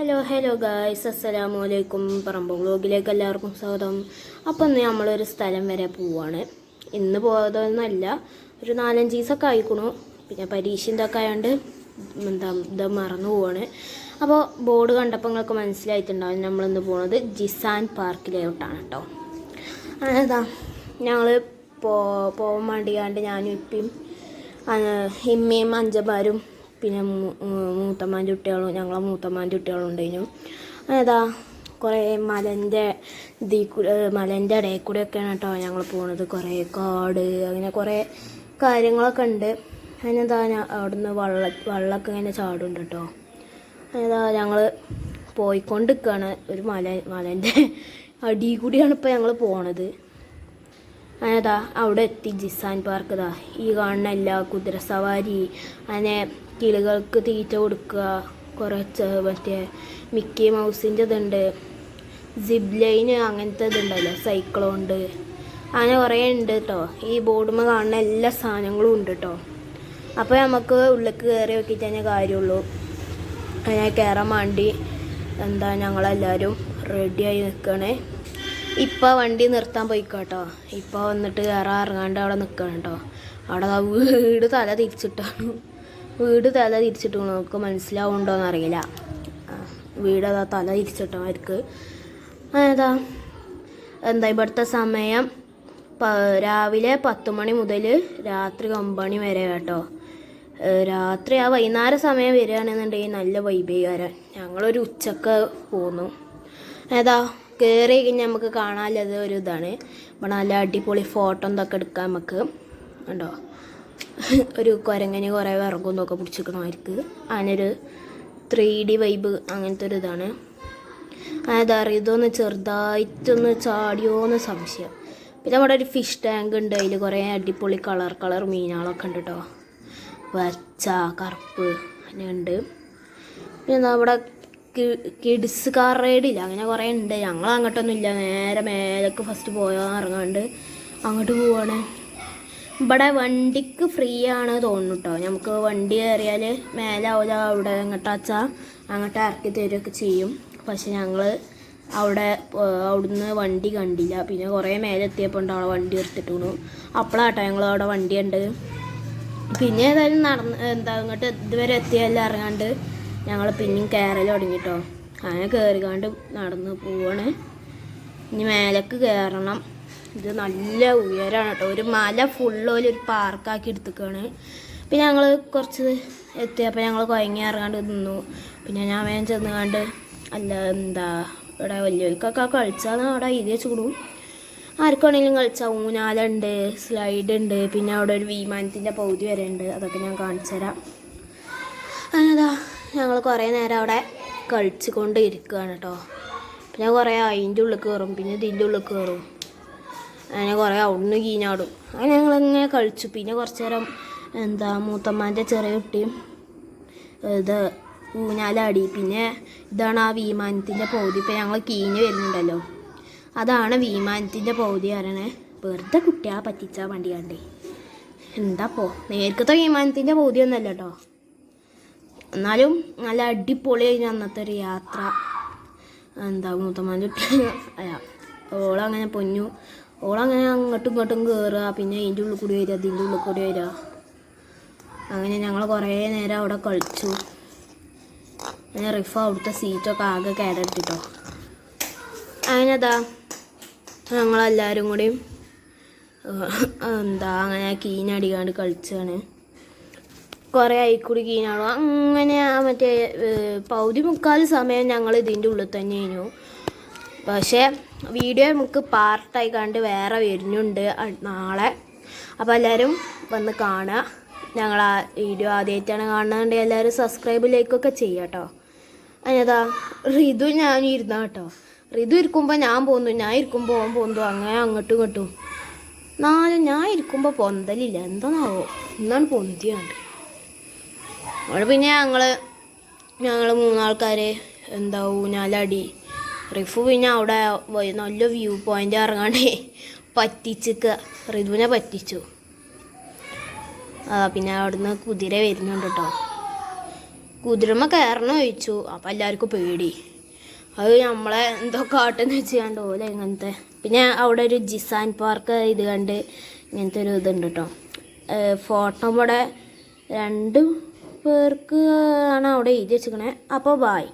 Hello hello guys അസ്സലാമു അലൈക്കും പറമ്പ് വ്ലോഗിലേക്ക് എല്ലാവർക്കും സ്വാഗതം. അപ്പം ഇന്ന് നമ്മളൊരു സ്ഥലം വരെ പോവാണ്. ഇന്ന് പോയതൊന്നല്ല ഒരു നാലഞ്ച് ദിവസമൊക്കെ ആയിക്കണു. പിന്നെ പരീക്ഷന്റെ ഒക്കെ ആയതുകൊണ്ട് എന്താ ഇത് മറന്നു പോവാണ്. അപ്പോൾ ബോർഡ് കണ്ടപ്പോൾ നിങ്ങൾക്ക് മനസ്സിലായിട്ടുണ്ടാവും നമ്മളിന്ന് പോണത് ജിസാൻ പാർക്കിലോട്ടാണ് കേട്ടോ അതാ ഞങ്ങൾ പോ പോകാൻ വേണ്ടിയാണ്ട് ഞാനും ഇപ്പം ഇമ്മയും അഞ്ചമാരും പിന്നെ മൂത്തമാൻ കുട്ടികളും ഞങ്ങളെ മൂത്തമ്മാന്റെ കുട്ടികളും ഉണ്ടായിരുന്നു. അതാ കുറേ മലന്റെ ഇതീ കൂടെ മലന്റെ ഇടയിൽ കൂടെ ഒക്കെയാണ് കേട്ടോ ഞങ്ങൾ പോണത്. കുറേ കാട് അങ്ങനെ കുറേ കാര്യങ്ങളൊക്കെ ഉണ്ട്. അതിനെന്താ ഞാൻ അവിടുന്ന് വള്ള വെള്ളമൊക്കെ ഇങ്ങനെ ചാടുണ്ട് കേട്ടോ. അതാ ഞങ്ങൾ പോയിക്കൊണ്ടിരിക്കുകയാണ്. ഒരു മല മലന്റെ അടിയിൽ കൂടിയാണ് ഇപ്പോൾ ഞങ്ങൾ പോണത്. അങ്ങനെതാ അവിടെ എത്തി ജിസാൻ പാർക്ക് ഇതാ ഈ കാണുന്ന എല്ലാ കുതിരസവാരി അങ്ങനെ കിളികൾക്ക് തീറ്റ കൊടുക്കുക. കുറച്ച് മറ്റേ മിക്കി മൗസിന്റെ ഇതുണ്ട്. സിബ് ലൈന് അങ്ങനത്തെ ഇതുണ്ടല്ലോ സൈക്കിളുണ്ട് അങ്ങനെ കുറേ ഉണ്ട് കേട്ടോ ഈ ബോർഡുമ്മ കാണുന്ന എല്ലാ സാധനങ്ങളും ഉണ്ട് കേട്ടോ അപ്പോൾ നമുക്ക് ഉള്ളിലേക്ക് കയറി നോക്കിയിട്ട് തന്നെ കാര്യമുള്ളൂ. അങ്ങനെ കയറാൻ വേണ്ടി എന്താ ഞങ്ങളെല്ലാവരും റെഡിയായി നിൽക്കണേ ഇപ്പോൾ വണ്ടി നിർത്താൻ പോയിക്കോട്ടോ ഇപ്പോൾ വന്നിട്ട് കയറാൻ ഇറങ്ങാണ്ട് അവിടെ നിൽക്കണം കേട്ടോ അവിടെ വീട് തല തിരിച്ചിട്ടാണ്. വീട് തല തിരിച്ചിട്ട് നമുക്ക് മനസ്സിലാവുണ്ടോയെന്ന് അറിയില്ല വീട് അതാ തല തിരിച്ചിട്ടോ അവർക്ക്. അതാ എന്താ ഇവിടുത്തെ സമയം? രാവിലെ പത്ത് മണി മുതൽ രാത്രി ഒമ്പണി വരെ കേട്ടോ. രാത്രി ആ വൈകുന്നേര സമയം വരികയാണെന്നുണ്ടെങ്കിൽ നല്ല വൈബേകാരൻ ഞങ്ങളൊരു ഉച്ചയ്ക്ക് പോന്നു. ഏതാ കയറി കഴിഞ്ഞാൽ നമുക്ക് കാണാനുള്ളത് ഒരു ഇതാണ്. ഇവിടെ നല്ല അടിപൊളി ഫോട്ടോ എന്തൊക്കെ എടുക്കാം നമുക്ക്. ഉണ്ടോ ഒരു കുരങ്ങനെ കുറേ വിറകും എന്നൊക്കെ പിടിച്ചിരിക്കണം അവർക്ക് അതിനൊരു ത്രീ ഡി വൈബ് അങ്ങനത്തെ ഒരു ഇതാണ്. അതായത് അറിയതോന്ന് ചെറുതായിട്ടൊന്ന് ചാടിയോന്ന് സംശയം. പിന്നെ അവിടെ ഒരു ഫിഷ് ടാങ്ക് ഉണ്ട്. അതിൽ കുറേ അടിപൊളി കളർ കളർ മീനുകളൊക്കെ ഉണ്ട് കേട്ടോ വച്ച കറുപ്പ് അങ്ങനെ ഉണ്ട്. പിന്നെ അവിടെ കിഡ്സ് കാർ റൈഡില്ല അങ്ങനെ കുറേ ഉണ്ട്. ഞങ്ങൾ അങ്ങോട്ടൊന്നും ഇല്ല. നേരെ മേലേക്ക് ഫസ്റ്റ് പോയാൽ ഇറങ്ങാണ്ട് അങ്ങോട്ട് പോവാണ്. ഇവിടെ വണ്ടിക്ക് ഫ്രീ ആണ് തോന്നുന്നു കേട്ടോ നമുക്ക് വണ്ടി കയറിയാൽ മേലെ ആവില്ല അവിടെ എങ്ങോട്ടാച്ചാ അങ്ങോട്ട് ഇറക്കി തരുമൊക്കെ ചെയ്യും. പക്ഷെ ഞങ്ങൾ അവിടെ അവിടുന്ന് വണ്ടി കണ്ടില്ല. പിന്നെ കുറേ മേലെ എത്തിയപ്പോൾ ഉണ്ട് അവിടെ വണ്ടി എടുത്തിട്ട് അപ്പോഴാട്ടോ ഞങ്ങൾ അവിടെ വണ്ടി ഉണ്ട് പിന്നെ ഏതായാലും നടന്ന് എന്താ ഇങ്ങോട്ട് ഇതുവരെ എത്തിയല്ല ഇറങ്ങാണ്ട് ഞങ്ങൾ പിന്നെയും കയറൽ തുടങ്ങിട്ടോ അങ്ങനെ കയറിക്കാണ്ട് നടന്ന് പോവാണ്. ഇനി മേലേക്ക് കയറണം. ഇത് നല്ല ഉയരമാണ് കേട്ടോ ഒരു മല ഫുള്ള് ഒരു പാർക്കാക്കി എടുത്തേക്കാണ്. പിന്നെ ഞങ്ങൾ കുറച്ച് എത്തിയപ്പോൾ ഞങ്ങൾ കുഴങ്ങി ഇറങ്ങാണ്ട് നിന്നു. പിന്നെ ഞാൻ വേഗം ചെന്ന് കണ്ട് അല്ല എന്താ ഇവിടെ വലിയവർക്കൊക്കെ കളിച്ചാൽ അവിടെ എഴുതി ചൂടും ആർക്കാണെങ്കിലും കളിച്ചാൽ ഊനാലുണ്ട് സ്ലൈഡ് ഉണ്ട് പിന്നെ അവിടെ ഒരു വിമാനത്തിന്റെ പകുതി വരെ ഉണ്ട്. അതൊക്കെ ഞാൻ കാണിച്ചു തരാം. അങ്ങനെതാ ഞങ്ങൾ കുറേ നേരം അവിടെ കളിച്ചു കൊണ്ട് ഇരിക്കുകയാണ് കേട്ടോ പിന്നെ കുറേ അതിന്റെ ഉള്ളിൽ കയറും പിന്നെ ഇതിന്റെ ഉള്ളിൽ കയറും. അങ്ങനെ കുറേ അവിടുന്ന് കീഞ്ഞാടും. അങ്ങനെ ഞങ്ങളിങ്ങനെ കഴിച്ചു പിന്നെ കുറച്ച് നേരം എന്താ മൂത്തമ്മാന്റെ ചെറിയ കുട്ടിയും ഇത് ഊഞ്ഞാലാടി. പിന്നെ ഇതാണ് ആ വിമാനത്തിന്റെ പൗതി. ഇപ്പം ഞങ്ങൾ കീഞ്ഞ് വരുന്നുണ്ടല്ലോ. അതാണ് വിമാനത്തിന്റെ പൗതി പറയണേ. വെറുതെ കുട്ടിയാ പറ്റിച്ചാൽ വണ്ടി കണ്ടേ എന്താപ്പോ നേരത്തെ വിമാനത്തിന്റെ പൗതി ഒന്നല്ല കേട്ടോ എന്നാലും നല്ല അടിപൊളിയായി അന്നത്തെ ഒരു യാത്ര. എന്താ മൂത്തമ്മാന്റെ കുട്ടി ഓളങ്ങനെ പൊന്നു. ഓളങ്ങനെ അങ്ങോട്ടും ഇങ്ങോട്ടും കയറുക പിന്നെ അതിന്റെ ഉള്ളിൽ കൂടി വരിക അതിന്റെ ഉള്ളിൽ കൂടി വരിക അങ്ങനെ ഞങ്ങൾ കുറേ നേരം അവിടെ കളിച്ചു. അങ്ങനെ റിഫ അവിടുത്തെ സീറ്റൊക്കെ ആകെ കയറിട്ടിട്ടോ അങ്ങനെ അതാ ഞങ്ങളെല്ലാവരും ഏഹ്, എന്താ അങ്ങനെ കീനടിക്കാണ്ട് കളിച്ചാണ് കുറേ ആയിക്കൂടി കീനാണോ അങ്ങനെ മറ്റേ പൗതി മുക്കാൽ സമയം ഞങ്ങൾ ഇതിന്റെ ഉള്ളിൽ തന്നെ കഴിഞ്ഞു പക്ഷേ വീഡിയോ നമുക്ക് പാർട്ടായി കണ്ട് വേറെ വരുന്നുണ്ട് നാളെ. അപ്പോൾ എല്ലാവരും വന്ന് കാണുക. ഞങ്ങൾ ആ വീഡിയോ ആദ്യമായിട്ടാണ് കാണുന്നുണ്ടെങ്കിൽ എല്ലാവരും സബ്സ്ക്രൈബ് ലൈക്കൊക്കെ ചെയ്യാം കേട്ടോ അതിനതാ ഋതു ഞാൻ ഇരുന്ന കേട്ടോ ഋതു ഇരിക്കുമ്പോൾ ഞാൻ പോന്നു ഞാൻ ഇരിക്കുമ്പോൾ ഓൻ പോന്നു അങ്ങനെ അങ്ങോട്ടും ഇങ്ങോട്ടും. നാളെ ഞാൻ ഇരിക്കുമ്പോൾ പൊന്തലില്ല എന്താണാവോ? എന്നാണ് പൊന്തിയാണ്ട്. അവിടെ പിന്നെ ഞങ്ങൾ ഞങ്ങൾ മൂന്നാൾക്കാർ എന്താ ഊഞ്ഞാലടി റിഫു പിന്നെ അവിടെ നല്ല വ്യൂ പോയിന്റ് ഇറങ്ങാണ്ട് പറ്റിച്ചിക്ക. റിതുവിനെ പറ്റിച്ചു. പിന്നെ അവിടുന്ന് കുതിര വരുന്നുണ്ട് കേട്ടോ കുതിരമ്മ കയറണം ചോദിച്ചു. അപ്പം എല്ലാവർക്കും പേടി. അത് നമ്മളെ എന്തോ കാട്ടെന്ന് വെച്ച് കണ്ട് പോലെ ഇങ്ങനത്തെ. പിന്നെ അവിടെ ഒരു ജിസാൻ പാർക്ക് ഇത് കണ്ട് ഇങ്ങനത്തെ ഒരു ഇതുണ്ട് കേട്ടോ ഫോട്ടോ ഇവിടെ രണ്ട് പേർക്ക് ആണ് അവിടെ എഴുതി വെച്ചിരിക്കണേ. അപ്പോൾ ബായ്